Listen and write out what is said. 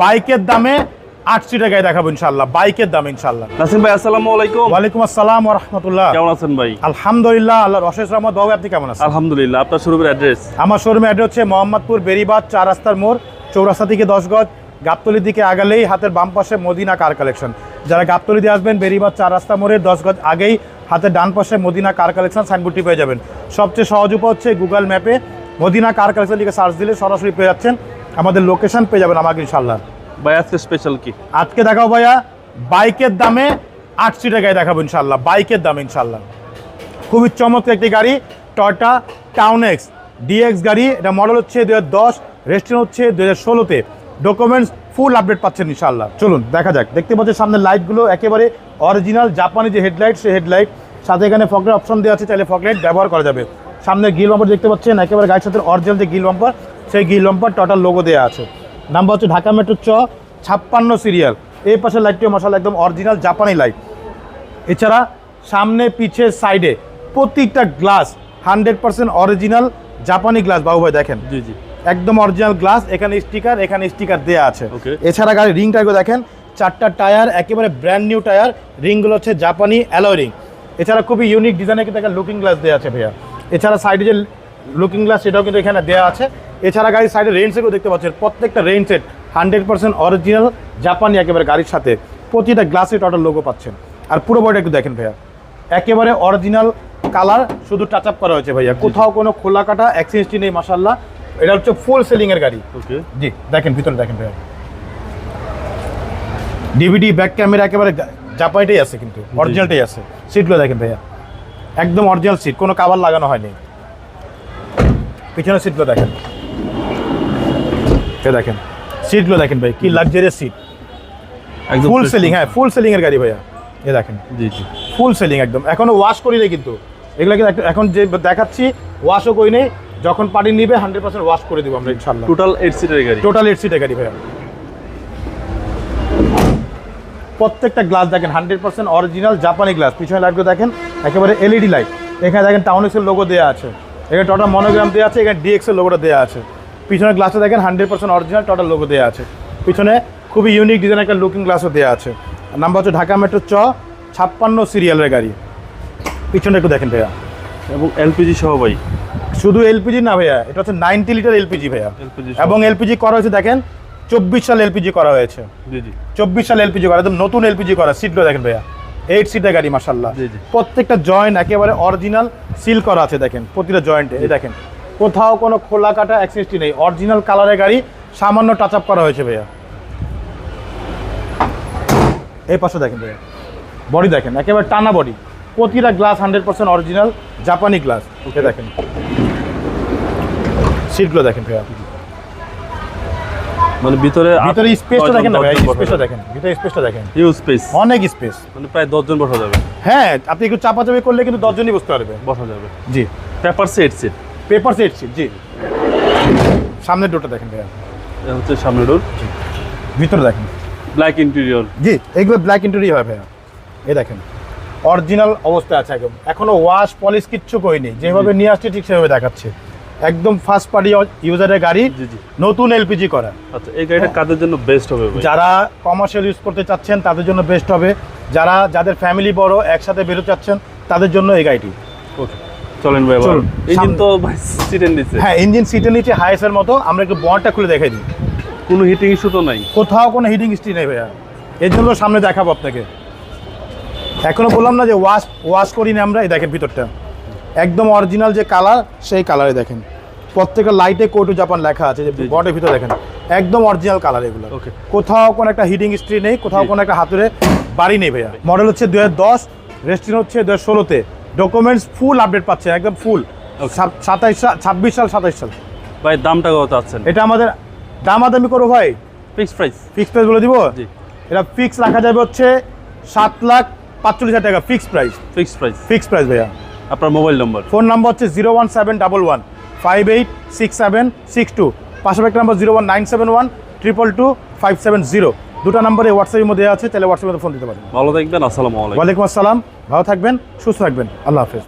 বাইকের দামে আটশো টাকায় দেখাবো ইনশাল্লাহ বাইকের দামে ইনশাল্লাহ নাসিম ভাই আসসালামু আলাইকুম। ওয়ালাইকুম আসসালাম রহমতুল্লাহ। কেমন আছেন ভাই? আলহামদুলিল্লাহ আল্লাহ রশেষ রহমত। বাবু আপনি কেমন আছেন? আলহামদুলিল্লাহ আপনার শোরুমের অ্যাড্রেস? আমার শোরুমে অ্যাড্রেস হচ্ছে মোহাম্মদপুর বেরিবাদ চার রাস্তার মোড় চৌরাস্তা থেকে দশ গজ গাবতলির দিকে আগালেই হাতের বাম পাশে মদিনা কার কালেকশন। যারা গাবতলি দিয়ে আসবেন বেরিবাদ চার রাস্তা মোড়ের দশ গজ আগেই হাতের ডান পাশে মদিনা কার কালেকশন সাইনবোর্ডটি পেয়ে যাবেন। সবচেয়ে সহজ উপায় হচ্ছে গুগল ম্যাপে মদিনা কার কালেকশন লিখে সার্চ দিলে সরাসরি পেয়ে যাচ্ছেন। আমাদের লোকেশন পেয়ে যাবেন আমাকে ইনশাল্লাহ ভাই আজকে স্পেশাল কি? আজকে দেখাও ভাইয়া বাইকের দামে আটশো টাকায় দেখাবো ইনশাল্লাহ বাইকের দামে ইনশাল্লাহ খুবই চমৎকার একটি গাড়ি টয়টা টাউন এক্স ডিএক্স গাড়ি এটা মডেল হচ্ছে দু হাজার দশ রেস্টুরেন্ট হচ্ছে দু হাজার ষোলোতে। ডকুমেন্টস ফুল আপডেট পাচ্ছেন ইনশাল্লাহ চলুন দেখা যাক। দেখতে পাচ্ছেন সামনে লাইটগুলো একেবারে অরিজিনাল জাপানি যে হেডলাইট সেই হেডলাইট সাথে এখানে ফকলেট অপশন দেওয়া আছে চাইলে ফকলাইট ব্যবহার করা যাবে। সামনে গিল বাম্পার দেখতে পাচ্ছেন একেবারে গাড়ির সাথে অরিজিনাল যে গিল বাম্পার সেই গিল বাম্পার টোটাল লোগো দেওয়া আছে। নাম্বার হচ্ছে ঢাকা মেট্রো চ ছাপ্পান্ন সিরিয়াল এই পাশে লাইটটিও মশাল একদম অরিজিনাল জাপানি লাইট এছাড়া সামনে পিছে সাইডে প্রত্যেকটা গ্লাস হান্ড্রেড পার্সেন্ট অরিজিনাল জাপানি গ্লাস বাবু ভাই দেখেন। জি জি। একদম অরিজিনাল গ্লাস এখানে স্টিকার এখানে স্টিকার দেওয়া আছে. এছাড়া গাড়ির রিংটাকে দেখেন। চারটা টায়ার একেবারে ব্র্যান্ড নিউ টায়ার রিংগুলো হচ্ছে জাপানি অ্যালয় রিং এছাড়া খুবই ইউনিক ডিজাইনের কিন্তু একটা লুকিং গ্লাস দেওয়া আছে ভাইয়া। এছাড়া সাইডে যে লুকিং গ্লাস সেটাও কিন্তু এখানে দেওয়া আছে। এছাড়া গাড়ির সাইডে রেঞ্জ সেটও দেখতে পাচ্ছেন। প্রত্যেকটা range set hundred percent original জাপানি একেবারে গাড়ির সাথে। প্রতিটা গ্লাসে টোটাল লোগো পাচ্ছেন। আর পুরো বডিটা একটু দেখেন ভাইয়া। একেবারে অরিজিনাল কালার শুধু টাচ আপ করা হয়েছে ভাইয়া। কোথাও কোনো খোলা কাটা অ্যাক্সিডেন্টই নেই মাসাল্লাহ এটা হচ্ছে ফুল সেলিং এর গাড়ি। ওকে জি দেখেন ভিতরে দেখেন ভাইয়া। ডিভিডি ব্যাক ক্যামেরা একেবারে জাপানিটাই আছে কিন্তু অরিজিনালটাই আছে। সিটগুলো দেখেন ভাইয়া। একদম অরিজিনাল সিট কোনো কাভার লাগানো হয়নি। পিছনের সিটগুলো দেখেন। এ দেখেন সিটগুলো দেখেন ভাই কি লাক্সারিয়াস সিট একদম ফুল সেলিং হ্যাঁ ফুল সেলিং এর গাড়ি ভাইয়া। এ দেখেন জি জি। ফুল সেলিং একদম। এখনও ওয়াশ করি নেই কিন্তু। এগুলো কিন্তু এখন যে দেখাচ্ছি ওয়াশও করি নেই। যখন পার্টি নিবে হান্ড্রেড পার্সেন্ট ওয়াশ করে দিব আমরা ইনশাল্লাহ টোটাল এইট সিটের গাড়ি। টোটাল এইট সিটের গাড়ি ভাইয়া। প্রত্যেকটা গ্লাস দেখেন হান্ড্রেড পার্সেন্ট অরিজিনাল জাপানি গ্লাস পিছনে লাইটগুলো দেখেন একেবারে এলইডি লাইট এখানে দেখেন টাউনেক্সের লোগো দেওয়া আছে। এখানে টোটাল মনোগ্রাম দেওয়া আছে এখানে ডিএক্সের লোগোটা দেওয়া আছে। পিছনের গ্লাসটা দেখেন hundred percent original total logo দেওয়া আছে। পিছনে খুবই ইউনিক ডিজাইন একটা লুকিং গ্লাসও দেওয়া আছে। নাম্বার হচ্ছে ঢাকা মেট্রো চ ছাপ্পান্ন সিরিয়ালের গাড়ি। পিছনে একটু দেখেন ভাইয়া। এবং এলপিজি সহ ভাই। শুধু এলপিজি না ভাইয়া এটা হচ্ছে নাইনটি লিটার এলপিজি ভাইয়া। এবং এলপিজি করা হয়েছে দেখেন চব্বিশ সাল এলপিজি করা হয়েছে। চব্বিশ সাল এলপিজি করা একদম নতুন এলপিজি করা সিটগুলো দেখেন ভাইয়া। এইট সিটের গাড়ি মাসাল্লাহ। প্রত্যেকটা জয়েন্ট একেবারে অরিজিনাল সিল করা আছে দেখেন প্রতিটা জয়েন্টে দেখেন। কোথাও কোনো খোলা কাটা অ্যাক্সেসটি নেই। অরিজিনাল কালারের গাড়ি সামান্য টাচ আপ করা হয়েছে ভাইয়া। এই পাশে দেখেন ভাইয়া। বডি দেখেন একেবারে টানা বডি প্রতিটা গ্লাস হান্ড্রেড পার্সেন্ট অরিজিনাল জাপানি গ্লাস ওকে দেখেন। সিটগুলো দেখেন ভাইয়া। মানে ভিতরে ভিতরে স্পেসটা দেখেন না ভাইয়া স্পেসটা দেখেন। ভিতরে স্পেসটা দেখেন। হিউজ স্পেস অনেক স্পেস মানে প্রায় বসা যাবে। হ্যাঁ আপনি একটু চাপাচাপি করলে কিন্তু দশজনই বসতে পারবে। বসা যাবে। জি। Paper set seat paper set seat জি। সামনের ডোরটা দেখেন ভাইয়া। এটা হচ্ছে সামনের ডোর। ভিতরে দেখেন। ব্ল্যাক ইন্টেরিয়র জি এগুলো ব্ল্যাক ইন্টেরিয়র ভাইয়া। এই দেখেন। অরিজিনাল অবস্থা আছে একদম। এখনও ওয়াশ পলিশ কিচ্ছু করিনি। যেভাবে নিয়ে আসছে ঠিক সেভাবে দেখাচ্ছে। একদম ফার্স্ট পার্টি ইউজারের গাড়ি জি জি। নতুন এলপিজি করা। আচ্ছা এই গাড়িটা কাদের জন্য বেস্ট হবে ভাই? যারা কমার্শিয়াল ইউজ করতে চাচ্ছেন তাদের জন্য বেস্ট হবে। যারা যাদের ফ্যামিলি বড় একসাথে বেরোতে চাচ্ছেন তাদের জন্য এই গাড়িটি। ওকে চলেন ভাই চলুন। ইঞ্জিন তো সিটেন দিচ্ছে হ্যাঁ ইঞ্জিন সিটের নিচে হাইসের মতো। আমরা একটু বনটা খুলে দেখাই দিই। কোনো হিটিং ইস্যু তো নাই। কোথাও কোনো হিটিং স্টি নেই ভাইয়া। এর জন্য সামনে দেখাবো আপনাকে। এখনও বললাম না যে ওয়াশ ওয়াশ করি না আমরা এই দেখেন ভিতরটা। একদম অরিজিনাল যে কালার সেই কালারে দেখেন। প্রত্যেকটা লাইটে কোটু জাপান লেখা আছে যে। বটের ভিতরে দেখেন। একদম অরিজিনাল কালার এগুলো। Okay. কোথাও কোনো একটা হিটিং স্ট্রি নেই কোথাও। কোনো একটা হাতুড়ে বাড়ি নেই ভাইয়া। মডেল হচ্ছে দু হাজার দশ রেস্টুরেন্ট হচ্ছে দু হাজার ষোলোতে। ডকুমেন্টস ফুল আপডেট পাচ্ছে একদম ফুল. সাতাইশ সাল ছাব্বিশ সাল সাতাইশ সাল। ভাই দামটা কত চাচ্ছেন এটা আমাদের দাম আদামি করো ভাই। ফিক্স প্রাইস ফিক্স প্রাইস বলে দিব? এটা ফিক্স রাখা যাবে হচ্ছে সাত লাখ পাঁচচল্লিশ হাজার টাকা fix price fix price fix price ভাইয়া। আপনার মোবাইল নম্বর ফোন নাম্বার হচ্ছে zero one seven double one five eight six seven six two. পাশাপাশি number zero one nine seven one triple two five seven zero. দুটো নাম্বারে হোয়াটসঅ্যাপের মধ্যে আছে তাহলে হোয়াটসঅ্যাপে ফোন দিতে পারেন ভালো থাকবেন আসসালামু আলাইকুম। ওয়ালাইকুম আসসালাম ভালো থাকবেন সুস্থ থাকবেন আল্লাহ হাফেজ।